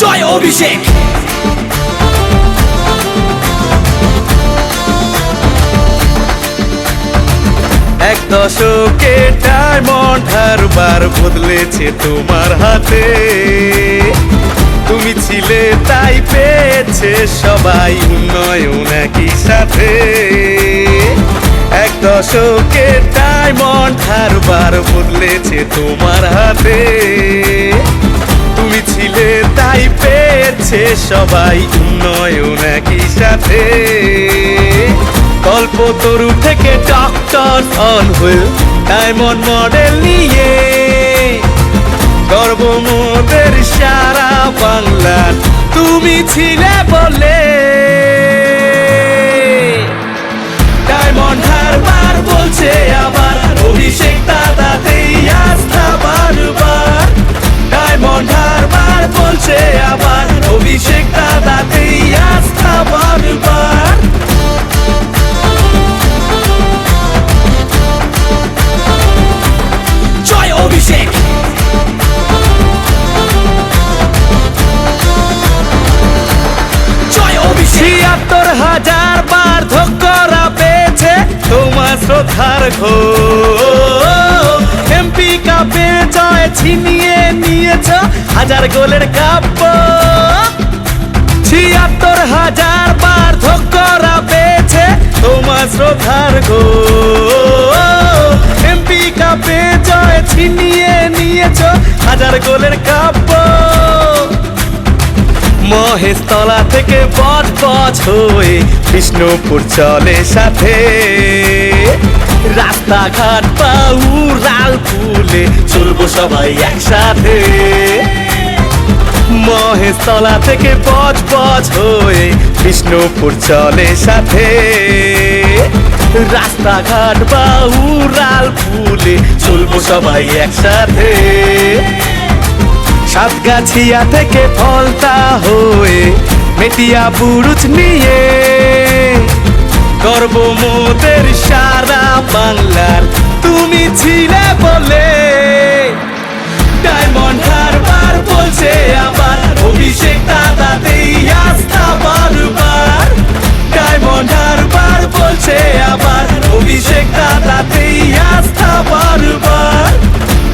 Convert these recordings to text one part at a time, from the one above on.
জয় অভিষেক। এক দশকে ডায়মন্ড হারবার বদলেছে তোমার হাতে। তুমি ছিলে তাই পেয়েছে সবাই উন্নয়ন একই সাথে। এক দশকে ডায়মন্ড হারবার বদলেছে তোমার হাতে। তুমি ছিলে, তাই পেয়েছে সবাই উন্নয়ন একই সাথে। গল্প তরু থেকে ডক্টর অন হয়ে ডায়মন্ড মডেল নিয়ে। গর্ব মোদের সারা বাংলা তুমি ছিলে বলে শ্রদ্ধার ঘো এমপি কাপে জয় ছিনিয়ে নিয়েছ, হাজার গোলের কাব্য। ছিয়াত্তর হাজার বার ধক্করা পেয়েছে তোমার শ্রদ্ধার গো। এমপি কাপে জয় ছিনিয়ে নিয়েছ, হাজার গোলের কাব্য। মহেশতলা থেকে বট বচ হয়ে বিষ্ণুপুর চলে সাথে। রাস্তাঘাট পাউরাল ফুলে চলবো সবাই একসাথে। মহেশতলা থেকে বচ বচ হয়ে বিষ্ণুপুর চলে সাথে। রাস্তাঘাট বাউরাল ফুলে চলবো সবাই একসাথে। সাতগাছিয়া থেকে ফলতা হয়ে মেটিয়া বুরুজ নিয়ে গর্ব মোদের সারা বাংলার। তুমি ছিলে বলে ডায়মন্ড হারবার বলছে আবার। অভিষেক দাদাতেই আস্থা বারবার। ডায়মন্ড হারবার বলছে আবার। অভিষেক দাদাতেই আস্থা বারবার।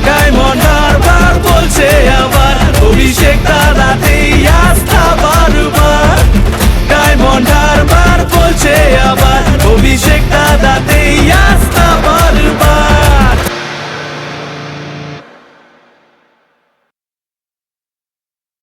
ডায়মন্ড হারবার বলছে আবার। অভিষেক দাদাতেই আস্থা বারবার। ডায়মন্ড হারবার বলছে আবার। обіжек додати ясно